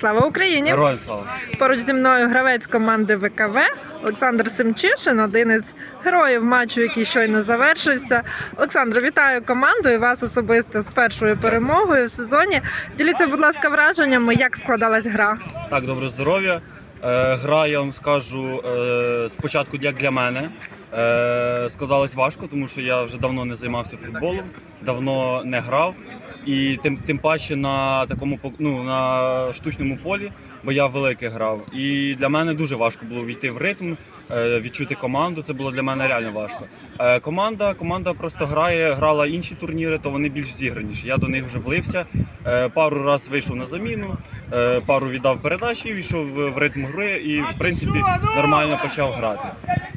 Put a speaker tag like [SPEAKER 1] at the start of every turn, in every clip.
[SPEAKER 1] Слава Україні!
[SPEAKER 2] Героям слава.
[SPEAKER 1] Поруч зі мною гравець команди ВКВ Олександр Семчишин, один із героїв матчу, який щойно завершився. Олександр, вітаю команду і вас особисто з першою перемогою в сезоні. Діліться, будь ласка, враженнями, як складалась гра.
[SPEAKER 2] Так, добре здоров'я. Е, гра, я вам скажу, е, спочатку як для мене. Е, складалось важко, тому що я вже давно не займався футболом, давно не грав. І тим, тим паче на такому ну, на штучному полі, бо я велике грав. І для мене дуже важко було війти в ритм, відчути команду. Це було для мене реально важко. Е, команда, команда просто грає, грала інші турніри, то вони більш зіграніші. Я до них вже влився. Е, пару раз вийшов на заміну, е, пару віддав передачі, війшов в ритм гри і, в принципі, нормально почав грати.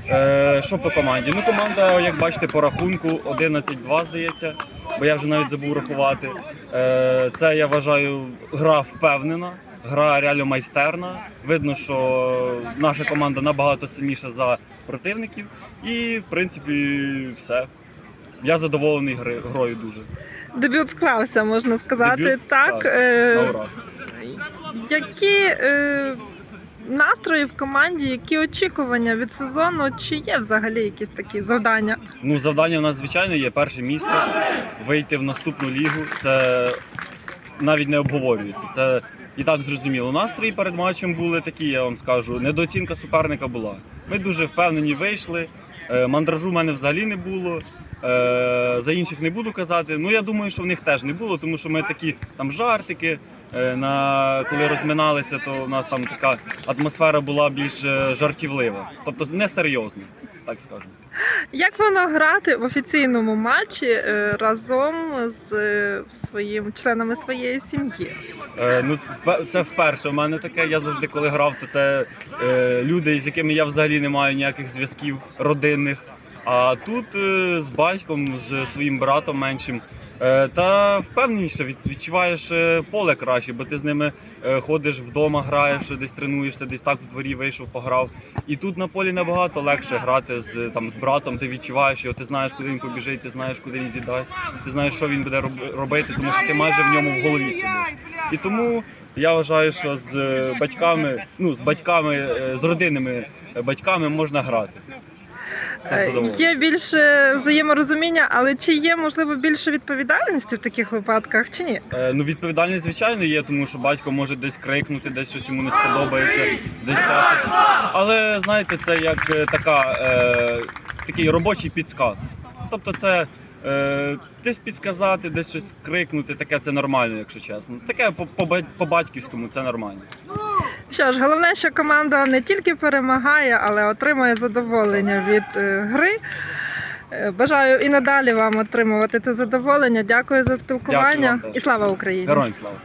[SPEAKER 2] Е, що по команді? Ну, команда, як бачите, по рахунку 11-2, здається, бо я вже навіть забув рахувати. Е, це я вважаю, гра впевнена, гра реально майстерна. Видно, що наша команда набагато сильніша за противників. І, в принципі, все. Я задоволений гри, грою дуже.
[SPEAKER 1] Дебют склався, можна сказати.
[SPEAKER 2] Дебют?
[SPEAKER 1] Так,
[SPEAKER 2] Так.
[SPEAKER 1] е,
[SPEAKER 2] На
[SPEAKER 1] які е, настрої в команді, які очікування від сезону? Чи є взагалі якісь такі завдання?
[SPEAKER 2] Ну, завдання в нас, звичайно, є перше місце вийти в наступну лігу. Це навіть не обговорюється. Це і так зрозуміло. Настрої перед матчем були такі, я вам скажу. Недооцінка суперника була. Ми дуже впевнені вийшли. Е, Мандражу в мене взагалі не було. Е, За інших не буду казати. Ну я думаю, що в них теж не було, тому що ми такі там жартики. е, На коли розминалися, то у нас там така атмосфера була більш е, жартівлива, тобто несерйозна, так скажемо.
[SPEAKER 1] Як воно грати в офіційному матчі разом з своїм членами своєї сім'ї?
[SPEAKER 2] Е, ну, це це вперше. У мене таке. Я завжди, коли грав, то це е, люди, з якими я взагалі не маю ніяких зв'язків родинних. А тут е, з батьком, з своїм братом меншим. Е, та впевненіше відчуваєш е, поле краще, бо ти з ними ходиш вдома, граєш, десь тренуєшся, десь так в дворі вийшов, пограв. І тут на полі набагато легше грати з там з братом. Ти відчуваєш його, ти знаєш, куди він побіжить, ти знаєш, куди він віддасть, ти знаєш, що він буде робити, тому що ти майже в ньому в голові сидиш. І тому я вважаю, що з батьками, ну з батьками, з родинними батьками можна грати. Це
[SPEAKER 1] Е,
[SPEAKER 2] задоволення.
[SPEAKER 1] Є більше взаєморозуміння, але чи є можливо більше відповідальності в таких випадках, чи ні?
[SPEAKER 2] Е, Ну, відповідальність, звичайно, є, тому що батько може десь крикнути, десь щось йому не сподобається, десь ще щось. Але знаєте, це як е, така, е, такий робочий підсказ. Тобто, це е, десь підсказати, десь щось крикнути, таке це нормально, якщо чесно. Таке по, по, по-батьківському це нормально.
[SPEAKER 1] Що ж, головне, що команда не тільки перемагає, але отримує задоволення від е, гри. Е, Бажаю і надалі вам отримувати це задоволення. Дякую за спілкування
[SPEAKER 2] Дякую вам
[SPEAKER 1] і слава Україні!
[SPEAKER 2] Героям слава!